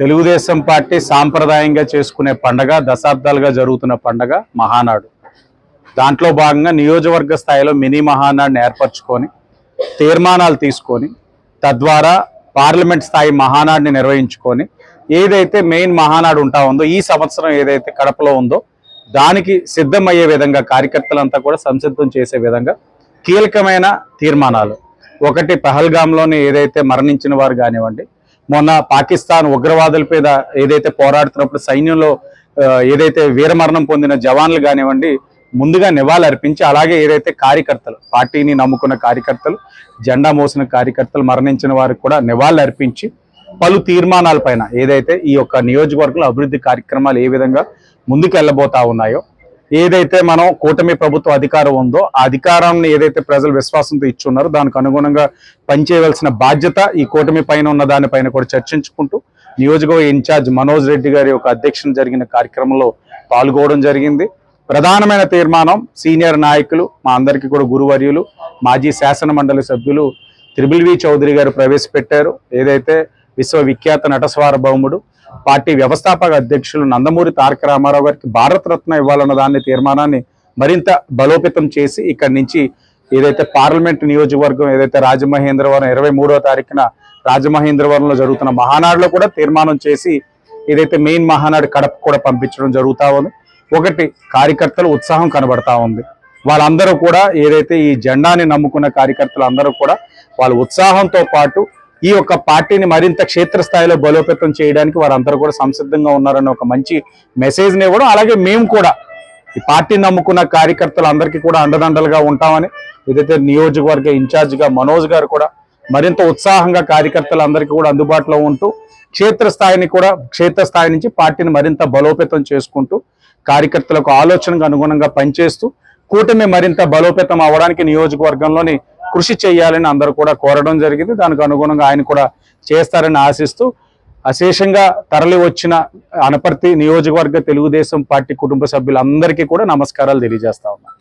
Telugu Desam party సాంప్రదాయంగా చేసుకునే పండగ దశాబ్దాలుగా జరుగుతున్న పండగ మహానాడు. దాంట్లో భాగంగా నియోజకవర్గ స్థాయిలో మినీ మహానాడుని ఏర్పరచుకొని తీర్మానాలు తీసుకొని తద్వారా పార్లమెంట్ స్థాయి మహానాడుని నిర్వహించుకొని ఏదైతే మెయిన్ మహానాడు ఉంటా ఉందో ఈ సంవత్సరం ఏదైతే కడపలో ఉందో దానికి సిద్ధమయ్యే విధంగా కార్యకర్తలంతా కూడా సంసిద్ధం చేసే విధంగా కీలకమైన తీర్మానాలు. ఒకటి పహల్గామ్లోనే ఏదైతే మరణించిన వారు కానివ్వండి మొన్న పాకిస్తాన్ ఉగ్రవాదుల మీద ఏదైతే పోరాడుతున్నప్పుడు సైన్యంలో ఏదైతే వీరమరణం పొందిన జవాన్లు కానివ్వండి ముందుగా నివాళులర్పించి అలాగే ఏదైతే కార్యకర్తలు పార్టీని నమ్ముకున్న కార్యకర్తలు జెండా మోసిన కార్యకర్తలు మరణించిన వారికి కూడా నివాళులు అర్పించి పలు తీర్మానాలపైన ఏదైతే ఈ యొక్క నియోజకవర్గంలో అభివృద్ధి కార్యక్రమాలు ఏ విధంగా ముందుకు వెళ్ళబోతా ఉన్నాయో ఏదైతే మనం కూటమి ప్రభుత్వ అధికారం ఉందో ఆ అధికారాన్ని ఏదైతే ప్రజలు విశ్వాసంతో ఇచ్చున్నారో దానికి అనుగుణంగా పనిచేయవలసిన బాధ్యత ఈ కూటమి పైన ఉన్న దానిపైన కూడా చర్చించుకుంటూ నియోజకవర్గ ఇన్ఛార్జ్ మనోజ్ రెడ్డి గారి యొక్క అధ్యక్షన జరిగిన కార్యక్రమంలో పాల్గొనడం జరిగింది. ప్రధానమైన తీర్మానం సీనియర్ నాయకులు మా అందరికీ కూడా గురువర్యులు మాజీ శాసన మండలి సభ్యులు త్రిబుల్ వి చౌదరి గారు ప్రవేశపెట్టారు. ఏదైతే విశ్వవిఖ్యాత నటస్వార భౌముడు పార్టీ వ్యవస్థాపక అధ్యక్షులు నందమూరి తారక రామారావు గారికి భారతరత్న ఇవ్వాలన్న దాని తీర్మానాన్ని మరింత బలోపేతం చేసి ఇక్కడి నుంచి ఏదైతే పార్లమెంట్ నియోజకవర్గం ఏదైతే రాజమహేంద్రవరం ఇరవై మూడవ తారీఖున రాజమహేంద్రవరంలో జరుగుతున్న మహానాడులో కూడా తీర్మానం చేసి ఏదైతే మెయిన్ మహానాడు కడప కూడా పంపించడం జరుగుతా ఉంది. ఒకటి కార్యకర్తలు ఉత్సాహం కనబడతా ఉంది. వాళ్ళందరూ కూడా ఏదైతే ఈ జెండాని నమ్ముకున్న కార్యకర్తలు అందరూ కూడా వాళ్ళ ఉత్సాహంతో పాటు ఈ యొక్క పార్టీని మరింత క్షేత్రస్థాయిలో బలోపేతం చేయడానికి వారందరూ కూడా సంసిద్ధంగా ఉన్నారన్న ఒక మంచి మెసేజ్ని ఇవ్వడం అలాగే మేము కూడా ఈ పార్టీని నమ్ముకున్న కార్యకర్తలందరికీ కూడా అండదండలుగా ఉంటామని ఏదైతే నియోజకవర్గ ఇన్ఛార్జిగా మనోజ్ గారు కూడా మరింత ఉత్సాహంగా కార్యకర్తలందరికీ కూడా అందుబాటులో ఉంటూ క్షేత్రస్థాయిని కూడా క్షేత్రస్థాయి నుంచి పార్టీని మరింత బలోపేతం చేసుకుంటూ కార్యకర్తలకు ఆలోచనకు అనుగుణంగా పనిచేస్తూ కూటమి మరింత బలోపేతం అవ్వడానికి నియోజకవర్గంలోని కృషి చేయాలని అందరూ కూడా కోరడం జరిగింది. దానికి అనుగుణంగా ఆయన కూడా చేస్తారని ఆశిస్తూ అశేషంగా తరలి వచ్చిన అనపర్తి నియోజకవర్గ తెలుగుదేశం పార్టీ కుటుంబ సభ్యులందరికీ కూడా నమస్కారాలు తెలియజేస్తా ఉన్నాను